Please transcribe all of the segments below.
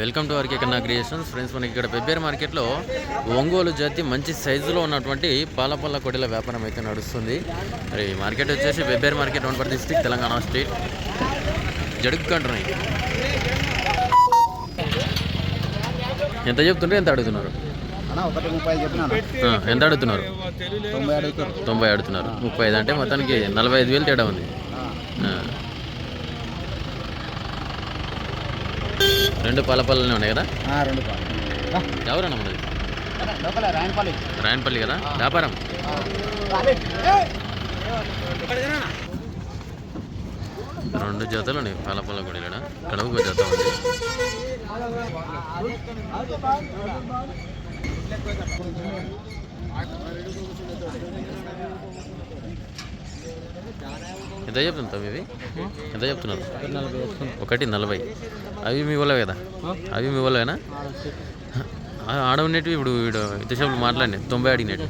Welcome to RK Kanna creations. Friends మనకి ఇక్కడ పెబ్బేరు మార్కెట్లో ఒంగోలు జాతి మంచి సైజులో ఉన్నటువంటి పాలపల్ల కొడల వ్యాపారం అయితే నడుస్తుంది. మరి మార్కెట్ వచ్చేసి Pebbair market Wanaparthy district Telangana state. జడుక్కంటున్నాయి ఎంత చెప్తుంటే ఎంత అడుగుతున్నారు? ఎంత అడుగుతున్నారు? తొంభై అడుగుతున్నారు. ముప్పై ఐదు అంటే మొత్తానికి నలభై ఐదు వేలు తేడా ఉంది. రెండు పల్లపల్లనే ఉన్నాయి కదా? రెండు పాలు ఎవరన్నా మనది? రాయనపల్లి. కదా? వ్యాపారం? రెండు జతలు ఉన్నాయి పాలపల్ల గుడిలో ఇక్కడ ఒక జత ఉంది. ఎంత చెప్తుంటాం ఇవి? ఎంత చెప్తున్నారు? ఒకటి నలభై. అవి మీ వాళ్ళే కదా? అవి మీ ఆ- ఆడ ఉన్నట్టు ఇప్పుడు వీడు ఇంతసేపు మాట్లాడి తొంభై అడిగినట్టు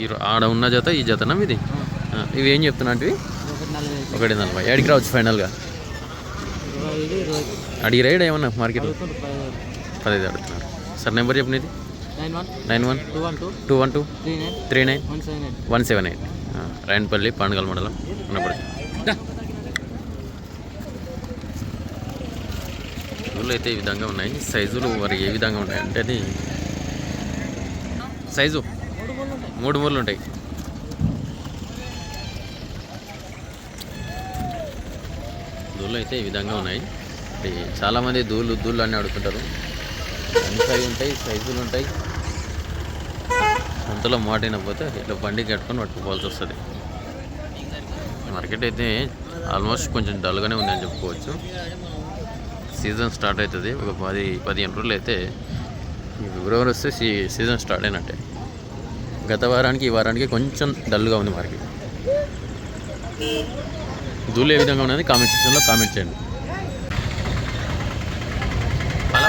ఈ ఆడ ఉన్న జత ఈ జతనా ఇది ఆ, ఇవి ఏం చెప్తున్నా అంటే ఒకటి నలభై. ఏడికి రావచ్చు ఫైనల్గా? అడిగి రైడ్ ఏమన్నా మార్కెట్లో? పదహైదు అడుగుతున్నారు. సార్ నెంబర్ చెప్పు నీది. Nine one? Two one two? Three nine? Three nine? One seven eight. One seven eight. Rayanapalli Pandagal మండలం ఉన్నప్పుడు. ఊళ్ళో అయితే ఈ విధంగా ఉన్నాయి. సైజులు మరి ఏ విధంగా ఉన్నాయి అంటే అది సైజు మూడు మూలు ఉంటాయి. దూళ్ళు అయితే ఈ విధంగా ఉన్నాయి. అంటే చాలామంది దూళ్ళు దూళ్ళు అని అడుగుతుంటారు అన్ని సైజు ఉంటాయి సైజులు ఉంటాయి. అంతలో మాట అయినపోతే ఇట్లా బండి కట్టుకొని పట్టుకోవాల్సి వస్తుంది. మార్కెట్ అయితే ఆల్మోస్ట్ కొంచెం డల్గానే ఉందని చెప్పుకోవచ్చు. సీజన్ స్టార్ట్ అవుతుంది. ఒక పది పదిహేను రోజులు అయితే ఈ ఫిబ్రవరి వస్తే సీ సీజన్ స్టార్ట్ అయినట్టే. గత వారానికి ఈ వారానికి కొంచెం డల్గా ఉంది మార్కెట్ దూలు ఏ విధంగా ఉన్నది కామెంట్ సెక్షన్లో కామెంట్ చేయండి.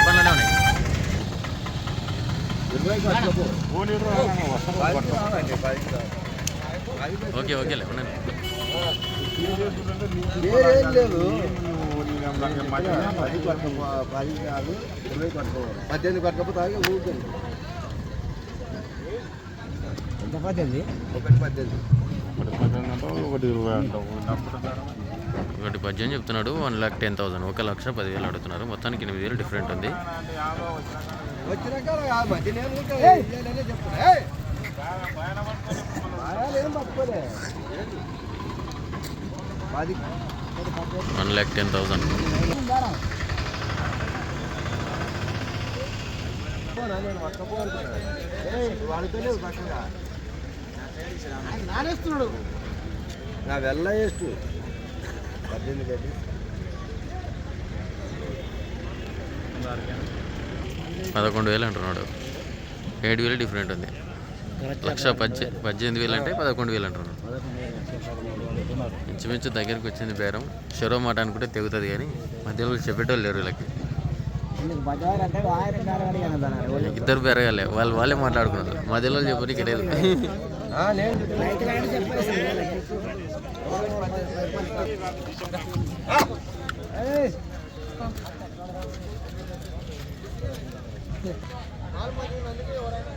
పనులనే ఉన్నాయి. ఓకే ఓకేలే ఉండండి వేరేం లేదు. పది పట్టుకో పది కాదు ఇరవై పట్టుకో పద్దెనిమిది ఊరుతుంది ఎంత పద్దెనిమిది? ఒకటి పద్దెనిమిది. ఒకటి పద్దెనిమిది చెప్తున్నాడు వన్ ల్యాక్ టెన్ థౌసండ్ ఒక లక్ష పదివేలు అడుగుతున్నారు. మొత్తానికి ఎనిమిది వేలు డిఫరెంట్ ఉంది. వచ్చినాక మధ్యలో చెప్తున్నా ఏం పట్టుకోలే పది వన్ ల్యాక్ టెన్ థౌసండ్. నా వెళ్ళ వేస్తు పద్దెనిమిది గడ్డి పదకొండు వేలు అంటున్నాడు. ఏడు వేలు డిఫరెంట్ ఉంది. లక్ష పద్దె పద్దెనిమిది వేలు అంటే పదకొండు వేలు అంటున్నాడు. ఇంచుమించు దగ్గరికి వచ్చింది బేరం. షరో మాట అనుకుంటే తెగుతుంది కానీ మధ్యలో చెప్పేటోళ్ళు లేరు వీళ్ళకి. ఇద్దరు పెరగాలి వాళ్ళు. వాళ్ళే మాట్లాడుకున్నారు. మధ్యలో చెప్పడానికి లేదు. మంది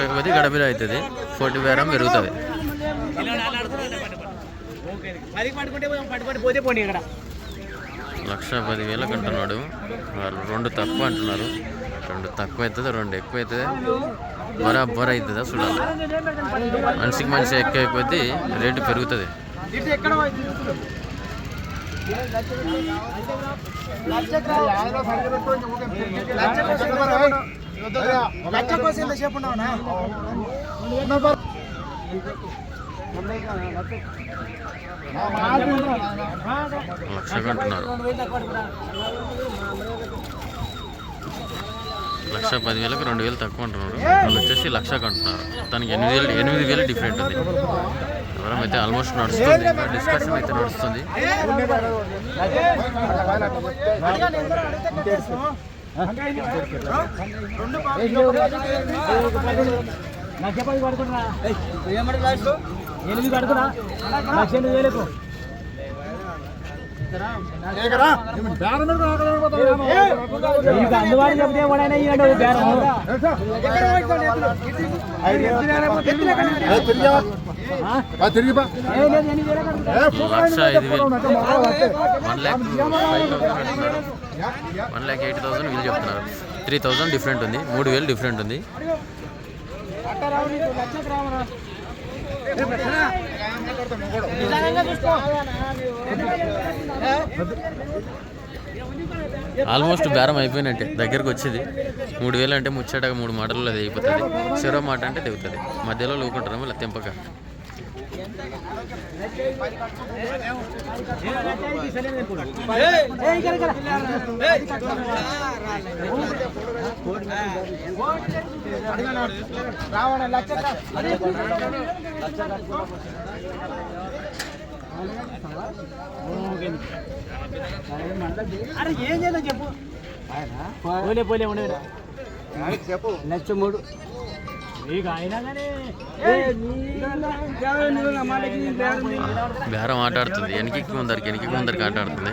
అయిపోతే గడపిలో అవుతుంది. ఫోర్టీ బేరం పెరుగుతుంది. పది లక్ష పదివేలకు అంటున్నాడు రెండు తక్కువ అంటున్నారు. రెండు తక్కువ అవుతుంది రెండు ఎక్కువ అవుతుంది. బరాబర్ అవుతుందా చూడాలి. మనిషికి మనిషి ఎక్కువ అయిపోతే రేటు పెరుగుతుంది. ఎక్కడ లక్ష కోసం ఎంతసేపు ఉన్నావునా లక్ష అంటున్నారు లక్ష పదివేలకు రెండు వేలు తక్కువ అంటున్నారు. వాళ్ళు వచ్చేసి లక్ష అంటున్నారు తనకి ఎనిమిది వేలు ఎనిమిది వేలు డిఫరెంట్ ఉంది. ఎవరం అయితే ఆల్మోస్ట్ నడుస్తుంది డిస్కషన్ అయితే నడుస్తుంది లక్ష ఎనిమిది పడుకున్నా లక్ష ఎనిమిది వేలకు అందుబాటు చెప్తే ఎవడైనా ఇవ్వండి బేరం లక్ష ఐదు వేలు. One lakh one lakh eighty thousand వీళ్ళు చెప్తున్నారు. త్రీ థౌసండ్ డిఫరెంట్ ఉంది. మూడు వేలు డిఫరెంట్ ఉంది. ఆల్మోస్ట్ బేరం అయిపోయినట్టే. దగ్గరకు వచ్చేది. మూడు వేలు అంటే ముచ్చటగా మూడు మాటలు అది అయిపోతుంది. చెరో మాట అంటే తెగుతుంది. మధ్యలో లోకుంటారు మళ్ళీ తెంపక. రావణ లక్ష అరే ఏం చేద్దాం చెప్పు? పోలే పోలే ఉండదు చెప్పు. లక్ష మూడు. బేరం ఆటాడుతుంది వెనక్కి కొందరికి వెనక్కి కొందరికి ఆటాడుతుంది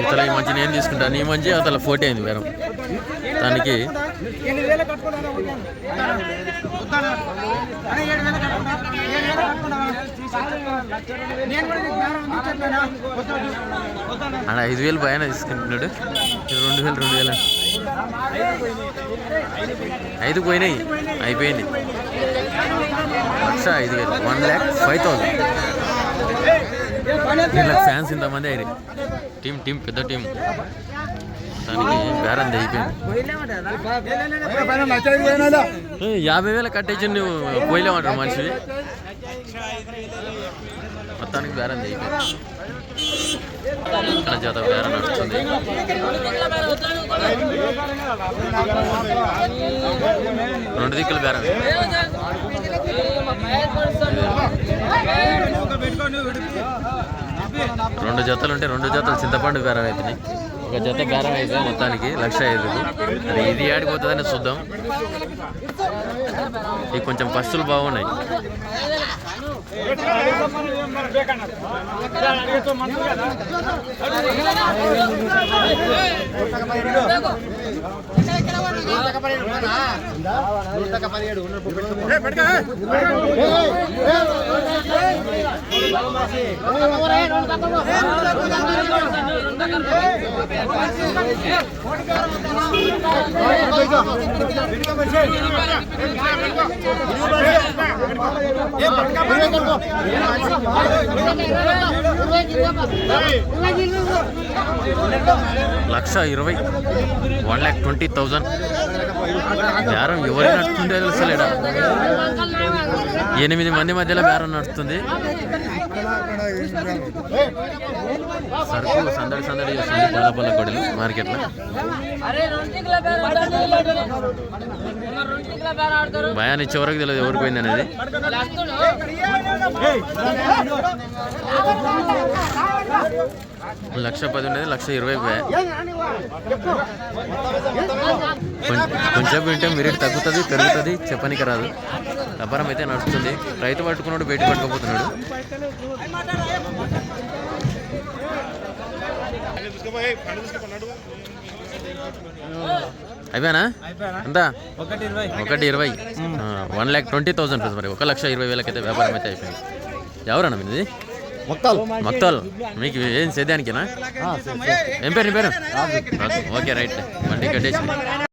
అతల ఈ మంచి నేను తీసుకుంటా. నీ మంచి అతల ఫోటో అయింది మేడం. దానికి అన్న ఐదు వేలు పైన తీసుకుంటున్నాడు? రెండు వేలు రెండు వేలు. ఐదు పోయినాయి. అయిపోయింది. లక్ష ఐదు వేలు. One lakh five thousand. వీళ్ళకి ఫ్యాన్స్ ఇంతమంది అయినాయి. టీం టీం పెద్ద టీం. దానికి బేరం అయిపోయింది యాభై వేలు కట్టేసి నువ్వు పోయలేమంటారు మనిషి మొత్తానికి బేరం అయిపోయింది ఇక్కడ జాత వేర నడుస్తుంది. రెండు దిక్కులు బేరం రెండు జతలు ఉంటే రెండు జతలు చింతపండు బేరం అవుతున్నాయి ఒక జత బేరం అయితే మొత్తానికి లక్ష ఐదు. అది ఇది ఆడిపోతుందని చూద్దాం. ఇవి కొంచెం పస్తులు బాగున్నాయి. లక్ష ఇరవై వన్ ల్యాక్ ట్వంటీ థౌజండ్. బేరం ఎవరు నడుస్తుంటే తెలుసలేడా? ఎనిమిది మంది మధ్యలో బేరం నడుస్తుంది. సరుకు సందడి సందడి చేస్తుంది పల్ల పల్ల కొడలు మార్కెట్లో భయాన్ని చివరకు తెలియదు ఎవరు పోయింది అనేది. లక్ష పది ఉండేది లక్ష ఇరవై కొంచెం వింటే మిరిట్ తగ్గుతుంది పెరుగుతుంది చెప్పనికి రాదు. వ్యాపారం అయితే నడుస్తుంది. రైతు పట్టుకున్నాడు బయట పట్టుకోపోతున్నాడు అయిపోయానా? ఎంత ఒకటి ఇరవై. ఒకటి ఇరవై one lakh twenty thousand rupees మరి. ఒక లక్ష ఇరవై వేలకైతే వ్యాపారం అయితే అయిపోయింది. ఎవరన్నా మీది మొక్కలు. మొత్తాలు మీకు ఏం సేద్యానికేనా? ఏం పేరు నీ పేరు. Okay right. బండి కట్టేసి